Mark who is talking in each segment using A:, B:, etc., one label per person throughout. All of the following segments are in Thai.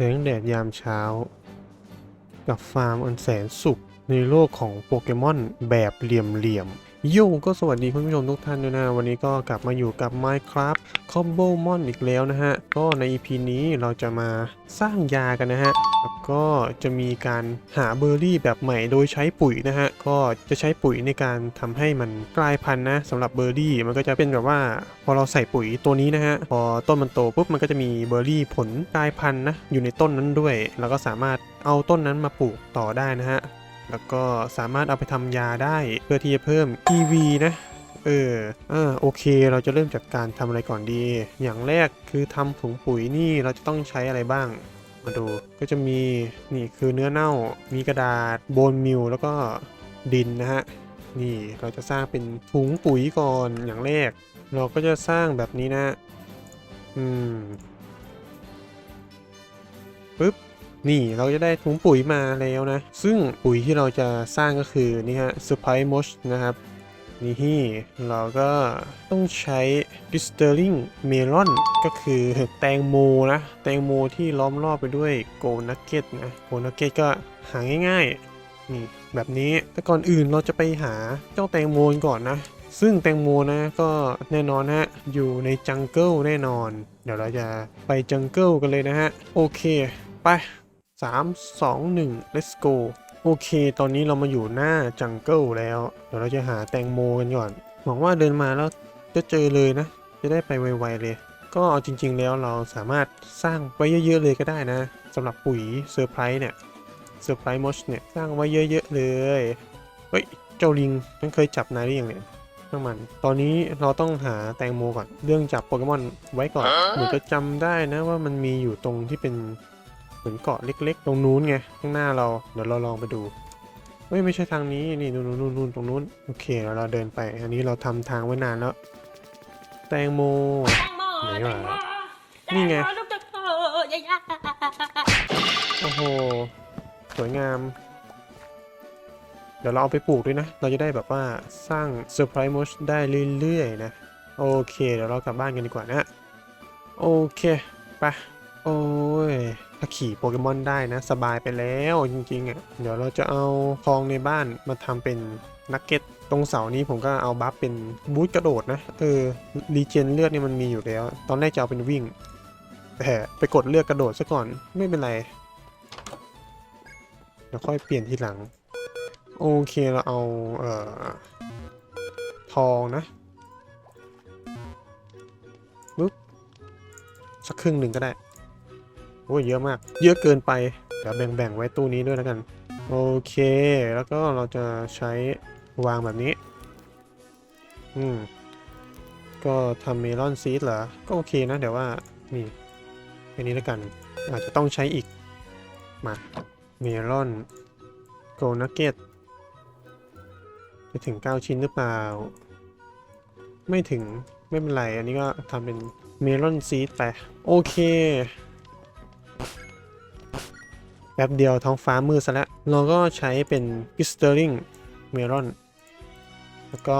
A: แสงแดดยามเช้า กับฟาร์มอันแสนสุขในโลกของโปเกมอนแบบเหลี่ยมๆ โยก็สวัสดีคุณผู้ชมทุกท่านด้วยนะ วันนี้ก็กลับมาอยู่กับ Minecraft c o m b o m o n อีกแล้วนะฮะ ก็ใน EP นี้เราจะมาสร้างยากันนะฮะ แล้วก็จะมีการหาเบอร์รี่แบบใหม่โดยใช้ปุ๋ยนะฮะ ก็จะใช้ปุ๋ยในการทำให้มันกลายพันธุ์นะสำหรับเบอร์รี่มันก็จะเป็นแบบว่า พอเราใส่ปุ๋ยตัวนี้นะฮะ พอต้นมันโตปุ๊บมันก็จะมีเบอร์รี่ผลกลายพันธุ์นะอยู่ในต้นนั้นด้วย แล้วก็สามารถเอาต้นนั้นมาปลูกต่อได้นะฮะ แล้วก็สามารถเอาไปทำยาได้เพื่อที่จะเพิ่ม EV นะเออ อ่า โอเค เราจะเริ่มจากการทำอะไรก่อนดี อย่างแรกคือทำถุงปุ๋ยนี่เราจะต้องใช้อะไรบ้าง มาดู ก็จะมี นี่คือเนื้อเน่า มีกระดาษ โบนมิล แล้วก็ดินนะฮะ นี่เราจะสร้างเป็นถุงปุ๋ยก่อนอย่างแรก เราก็จะสร้างแบบนี้นะ อืมปึ๊บ นี่เราจะได้ถุงปุ๋ยมาแล้วนะ ซึ่งปุ๋ยที่เราจะสร้างก็คือนี่ฮะ Surprise Mosh นะครับนี่เราก็ต้องใช้ g l i s t e r i n g Melon ก็คือแตงโมนะ แตงโมที่ล้อมรอบไปด้วยโกนักเก็ตนะโกนักเก็ตก็หาง่ายๆนี่แบบนี้แต่ก่อนอื่นเราจะไปหาเจ้าแตงโมก่อนนะ ซึ่งแตงโมนะก็แน่นอนฮะอยู่ในจังเกิลแน่นอน เดี๋ยวเราจะไปจังเกิลกันเลยนะฮะ โอเค ไป 3 2 1 let's go โอเค ตอนนี้เรามาอยู่หน้าจังเกิลแล้ว เดี๋ยวเราจะหาแตงโมกันก่อน หวังว่าเดินมาแล้วจะเจอเลยนะ จะได้ไปไวๆเลย ก็เอาจริง ๆ แล้วเราสามารถสร้างไว้เยอะๆเลยก็ได้นะสำหรับปุ๋ยเซอร์ไพรส์เนี่ย เซอร์ไพรส์มอชเนี่ย สร้างไว้เยอะๆเลย เฮ้ย เจ้าลิงมันเคยจับนายได้ยังเนี่ยช่างมัน ตอนนี้เราต้องหาแตงโมก่อน เรื่องจับโปเกมอนไว้ก่อน เหมือนจะจำได้นะว่ามันมีอยู่ตรงที่เป็นเห มือนเกาะเล็ก ๆ ตรงนู้นไงข้างหน้าเราเดี๋ยวเราลองไปดูเฮ้ยไม่ใช่ทางนี้นี่นู่นนู่นนู่นตรงนู้นโอเคเดี๋ยวเราเดินไป อันนี้เราทำทางไว้นานแล้ว แตงโมไหนวะนี่ไง
B: โอ้
A: โหสวยงาม เดี๋ยวเราเอาไปปลูกด้วยนะ เราจะได้แบบว่าสร้างเซอร์ไพรส์ม s ได้เรื่อยๆนะโอเคเดี๋ยวเรากลับบ้านกันดีกว่านะ โอเคไปโอ้ย ถ้าขี่โปเกมอนได้นะ สบายไปแล้วจริงๆอะเดี๋ยวเราจะเอาทองในบ้านมาทำเป็นนักเก็ตตรงเสานี้ผมก็เอาบัฟเป็นบูทกระโดดนะ เออรีเจนเลือดเนี่ยมันมีอยู่แล้ว ตอนแรกจะเอาเป็นวิ่ง แต่ไปกดเลือกกระโดดซะก่อนไม่เป็นไรเดี๋ยวค่อยเปลี่ยนทีหลัง โอเคเราเอาเอ่อทองนะปึ๊บสักครึ่งหนึ่งก็ได้ โอ้เยอะมาก เยอะเกินไปเดี๋ยวแบ่งๆไว้ตู้นี้ด้วยแล้วกัน โอเค แล้วก็เราจะใช้วางแบบนี้ อืม ก็ทำเมลอนซีดเหรอ ก็โอเคนะเดี๋ยวว่า นี่อันนี้แล้วกัน อาจจะต้องใช้อีก มา เมลอนโกนักเก็ตจะถึง 9 ชิ้นหรือเปล่า ไม่ถึง ไม่เป็นไร อันนี้ก็ทำเป็นเมลอนซีดไป โอเค แป๊บเดียวท้องฟ้ามืดซะแล้วเราก็ใช้เป็นกิสเตอริงเมลอนแล้วก็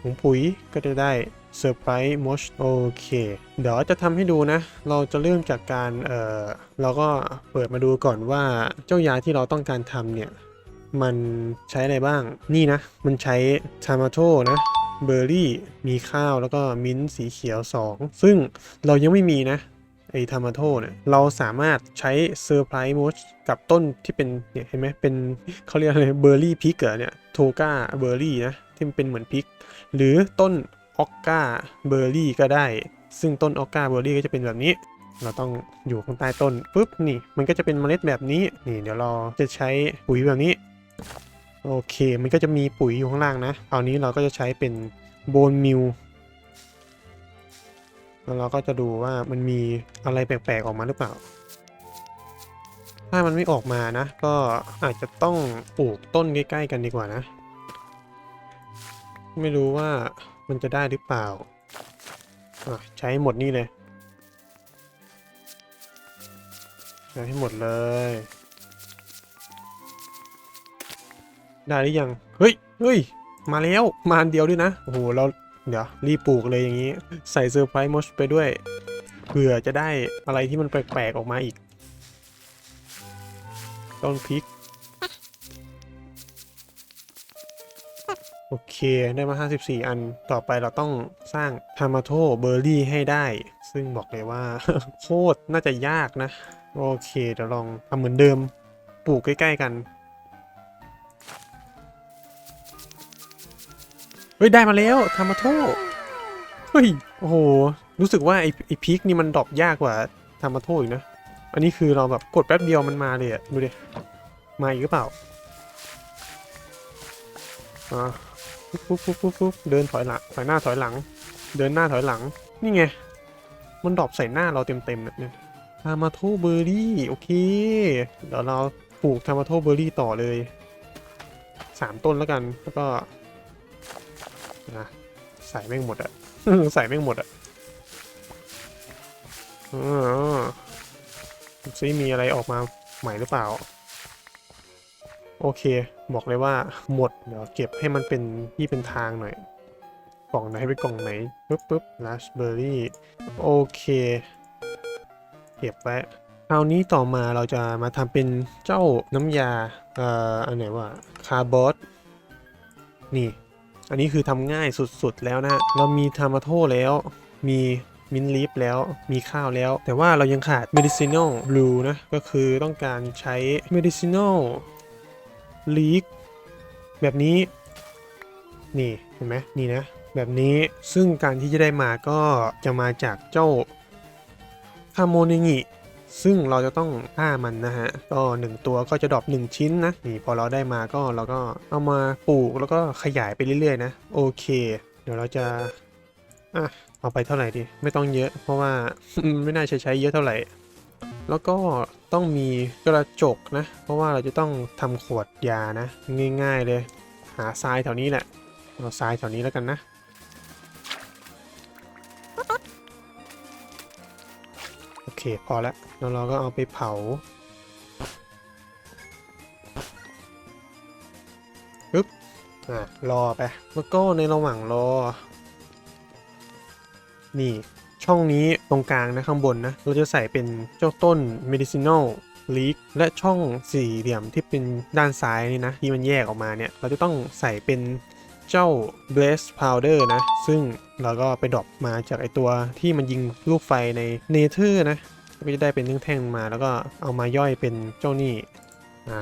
A: ถุงปุ๋ยก็จะได้เซอร์ไพรส์มอชโอเค เดี๋ยวจะทำให้ดูนะ เราจะเริ่มจากการเออเราก็เปิดมาดูก่อนว่าเจ้ายาที่เราต้องการทำเนี่ย มันใช้อะไรบ้าง นี่นะ มันใช้ทามาโตนะเบอร์รี่ มีข้าวแล้วก็มิ้นท์สีเขียว 2 ซึ่งเรายังไม่มีนะ ไอ้ทามาโตเนี่ยเราสามารถใช้เซอร์ไพรส์มอชกับต้นที่เป็นเนี่ยเห็นไหมเป็นเขาเรียกอะไรเบอร์รี่พิกเหรอเนี่ยโทกาเบอร์รี่นะที่มันเป็นเหมือนพิก หรือต้นออกกาเบอร์รี่ก็ได้ ซึ่งต้นออกกาเบอร์รี่ก็จะเป็นแบบนี้ เราต้องอยู่ข้างใต้ต้นปุ๊บนี่ มันก็จะเป็นเมล็ดแบบนี้นี่เดี๋ยวเราจะใช้ปุ๋ยแบบนี้โอเค มันก็จะมีปุ๋ยอยู่ข้างล่างนะคราวนี้เราก็จะใช้เป็นโบนมิล แล้วเราก็จะดูว่ามันมีอะไรแปลกๆออกมาหรือเปล่า ถ้ามันไม่ออกมานะ ก็อาจจะต้องปลูกต้นใกล้ๆกันดีกว่านะ ไม่รู้ว่ามันจะได้หรือเปล่า ใช้หมดนี่เลย ใช้ให้หมดเลย ได้หรือยัง เฮ้ยเฮ้ยมาแล้ว มาอันเดียวด้วยนะ โอ้โห เรา เดี๋ยวรีบปลูกเลยอย่างนี้ ใส่เซอร์ไพรส์มอชไปด้วยเผื่อจะได้อะไรที่มันแปลกๆออกมาอีก ต้นพริก โอเคได้มา 54 อันต่อไปเราต้องสร้างทามาโ o เบอร์รี่ให้ได้ ซึ่งบอกเลยว่า โคตรน่าจะยากนะ โอเคเดี๋ยวลองทำเหมือนเดิมปลูกใกล้ ๆ กัน เฮ้ยได้มาแล้วทามาโ o เฮ้ยโอ้โหรู้สึกว่าไอ้ไอ้พริกนี่มันดรอปยากกว่าทามาโ o อีกนะอันนี้คือเราแบบกดแป๊บเดียวมันมาเลยอะดูดิมาอีกหรือเปล่าอ่าปุ๊บปุ๊บปุ๊บปุ๊บปุ๊บเดินถอยหลังถอยหน้าถอยหลัง เดินหน้าถอยหลัง นี่ไง มันดรอปใส่หน้าเราเต็มๆเนี่ยทามาโ o เบอร์รี่โอเค เดี๋ยวเราปลูกทามาโ o เบอร์รี่ต่อเลยสามต้นแล้วกัน แล้วก็ นะใส่แม่งหมดอะใส่แม่งหมดอะอ๋อดูซิมีอะไรออกมาใหม่หรือเปล่า โอเค บอกเลยว่าหมดเดี๋ยวเก็บให้มันเป็นที่เป็นทางหน่อย กล่องไหนไปกล่องไหนปึ๊บปึ๊บราสเบอร์รี่โอเค เก็บไว้คราวนี้ต่อมาเราจะมาทำเป็นเจ้าน้ำยา เอ่อ อันไหนว่าคาร์บอสนี่ อันนี้คือทำง่ายสุดๆแล้วนะฮะเรามีทามาโ o แล้วมีมินลีฟแล้วมีข้าวแล้ว แต่ว่าเรายังขาด medicinal blue นะ ก็คือต้องการใช้ medicinal leak แบบนี้ นี่ เห็นไหมนี่นะ แบบนี้ซึ่งการที่จะได้มาก็จะมาจากเจ้าคาโมเนงิ ซึ่งเราจะต้องฆ่ามันนะฮะ ก็ 1 ตัวก็จะดรอป1ชิ้นนะ นี่พอเราได้มาก็เราก็เอามาปลูกแล้วก็ขยายไปเรื่อยๆนะ โอเค เดี๋ยวเราจะอะเอาไปเท่าไหร่ดี ไม่ต้องเยอะ เพราะว่าไม่น่าจะใช้เยอะเท่าไหร่ แล้วก็ต้องมีกระจกนะ เพราะว่าเราจะต้องทำขวดยานะ ง่าย ๆเลย หาทรายแถวนี้แหละ เอาทรายแถวนี้แล้วกันนะ เค พอแล้วแล้วเราก็เอาไปเผาปึ๊บอะรอไป แล้วก็ในระหว่างรอ นี่ช่องนี้ตรงกลางนะข้างบนนะ เราจะใส่เป็นเจ้าต้น medicinal leak และช่องสี่เหลี่ยมที่เป็นด้านซ้ายนี่นะ ที่มันแยกออกมาเนี่ย เราจะต้องใส่เป็น เจ้า blaze powder นะ ซึ่งเราก็ไปดรอปมาจากไอตัวที่มันยิงลูกไฟใน nether นะก็จะได้เป็นเนื้อแท่งมาแล้วก็เอามาย่อยเป็นเจ้านี่อะ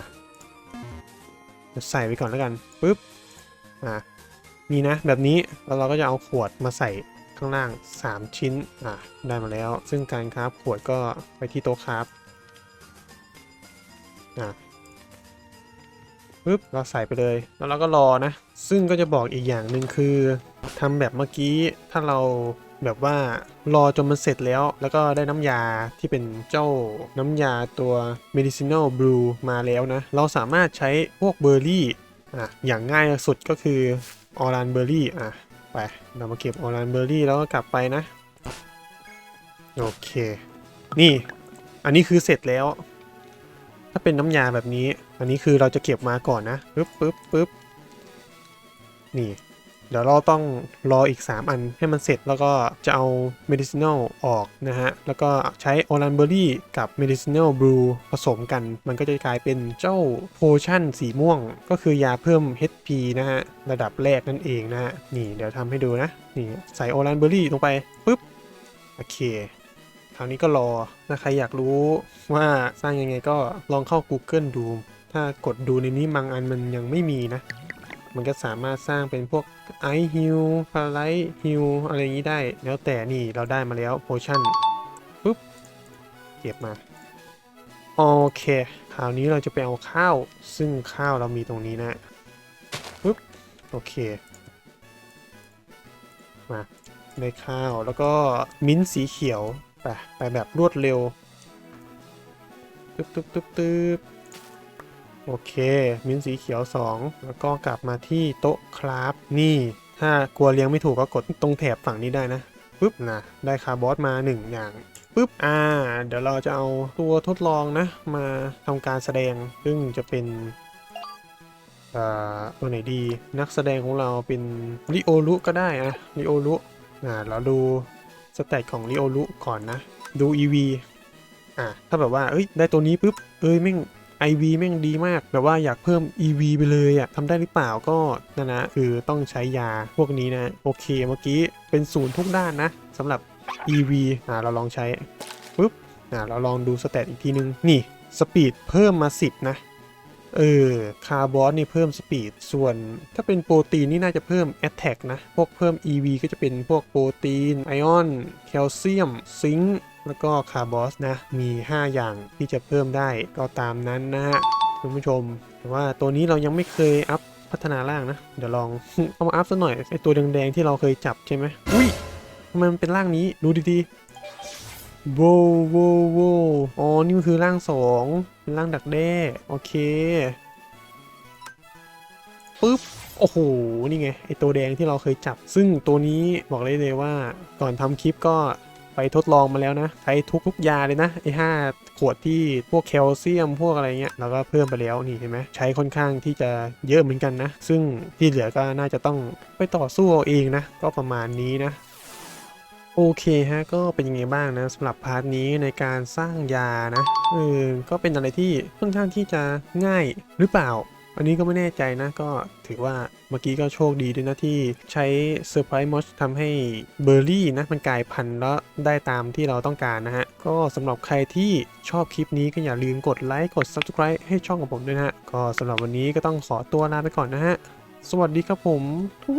A: ใส่ไว้ก่อนแล้วกันปุ๊บอะนี่นะแบบนี้แล้วเราก็จะเอาขวดมาใส่ข้างล่าง 3 ชิ้นอะได้มาแล้ว ซึ่งการคราฟขวดก็ไปที่โต๊ะคราฟอะ ปุ๊บเราใส่ไปเลย แล้วเราก็รอนะ ซึ่งก็จะบอกอีกอย่างหนึ่งคือทำแบบเมื่อกี้ถ้าเราแบบว่ารอจนมันเสร็จแล้ว แล้วก็ได้น้ำยาที่เป็นเจ้าน้ำยาตัว medicinal brew มาแล้วนะ เราสามารถใช้พวกเบอร์รี่อะอย่างง่ายสุดก็คือออรันเบอร์รี่อะไปเรามาเก็บออรันเบอร์รี่แล้วก็กลับไปนะ โอเค นี่ อันนี้คือเสร็จแล้ว ถ้าเป็นน้ำยาแบบนี้ อันนี้คือเราจะเก็บมาก่อนนะปึ๊บปึ๊บปึ๊บนี่ เดี๋ยวเราต้องรออีก 3 อันให้มันเสร็จแล้วก็จะเอา medicinal ออกนะฮะ แล้วก็ใช้ orange berry กับ medicinal brew ผสมกัน มันก็จะกลายเป็นเจ้า potion สีม่วง ก็คือยาเพิ่ม HP นะฮะ ระดับแรกนั่นเองนะฮะ นี่เดี๋ยวทำให้ดูนะ นี่ใส่ orange berry ลงไปปุ๊บ โอเค คราวนี้ก็รอถ้าใครอยากรู้ว่าสร้างยังไงก็ลองเข้า Google ดู ถ้ากดดูในนี้บางอันมันยังไม่มีนะ มันก็สามารถสร้างเป็นพวกไอฮิลพาไลท์ฮิลอะไรอย่างนี้ได้ แล้วแต่นี่เราได้มาแล้วโพชั่นปุ๊บ เก็บมา โอเค คราวนี้เราจะไปเอาข้าว ซึ่งข้าวเรามีตรงนี้นะปุ๊บ โอเค มาได้ข้าวแล้วก็มิ้นสีเขียว ไปไปแบบรวดเร็วตึ๊บตึ๊บตึ๊บตึ๊บโอเค มิ้นสีเขียว 2 แล้วก็กลับมาที่โต๊ะคราฟนี่ ถ้ากลัวเลี้ยงไม่ถูกก็กดตรงแถบฝั่งนี้ได้นะปุ๊บนะได้คาร์บอสมา 1 อย่างปุ๊บอ่า เดี๋ยวเราจะเอาตัวทดลองนะ มาทำการแสดง ซึ่งจะเป็นอ่อตัวไหนดีนักแสดงของเราเป็นริโอรุก็ได้อะริโอรุอ่าเราดู สเตตของริโอรุก่อนนะ ดู EV อะถ้าแบบว่าเอ้ยได้ตัวนี้ปุ๊บเอ้ยแม่ง IV แม่งดีมาก แบบว่าอยากเพิ่ม EV ไปเลยอะทำได้หรือเปล่าก็นั่นนะคือต้องใช้ยาพวกนี้นะ โอเคเมื่อกี้เป็นศูนย์ทุกด้านนะสำหรับ EV อ่าเราลองใช้ปุ๊บอ่าเราลองดูสเตตอีกทีนึง นี่ สปีดเพิ่มมา 10 นะ เออคาร์บอนนี่เพิ่มสปีดส่วนถ้าเป็นโปรตีนนี่น่าจะเพิ่ม a t t a c นะ พวกเพิ่ม EV ก็จะเป็นพวกโปรตีน ไอออน แคลเซียม ซิงค์แล้วก็คาร์บอสนะ มี 5 อย่างที่จะเพิ่มได้ก็ตามนั้นนะฮะคุณผู้ชม แต่ว่าตัวนี้เรายังไม่เคยอัพพัฒนาร่างนะ เดี๋ยวลองเอามาอัพซะหน่อยไอตัวแดงๆที่เราเคยจับใช่ไหมอุ้ยทำไมมันเป็นร่างนี้ดูดีๆ โวโวโวอ๋อ นี่มันคือร่างสองเป็นร่างดักแด้ โอเค ปึ๊บ โอ้โห นี่ไง ไอตัวแดงที่เราเคยจับ ซึ่งตัวนี้บอกเลยเลยว่า ก่อนทำคลิปก็ไปทดลองมาแล้วนะ ใช้ทุกทุกยาเลยนะไอห้าขวดที่พวกแคลเซียมพวกอะไรเงี้ยเราก็เพิ่มไปแล้วนี่เห็นไหมใช้ค่อนข้างที่จะเยอะเหมือนกันนะ ซึ่งที่เหลือก็น่าจะต้องไปต่อสู้เอาเองนะ ก็ประมาณนี้นะ โอเคฮะก็เป็นยังไงบ้างนะสำหรับพาร์ทนี้ในการสร้างยานะเออก็เป็นอะไรที่ค่อนข้างที่จะง่ายหรือเปล่า อันนี้ก็ไม่แน่ใจนะก็ถือว่าเมื่อกี้ก็โชคดีด้วยนะที่ใช้เซอร์ไพรส์มอชทำให้เบอร์รี่นะมันกลายพันธุ์แล้วได้ตามที่เราต้องการนะฮะ ก็สำหรับใครที่ชอบคลิปนี้ก็อย่าลืมกดไลค์กด Subscribe ให้ช่องของผมด้วยนะฮะ ก็สำหรับวันนี้ก็ต้องขอตัวลาไปก่อนนะฮะ สวัสดีครับผมทู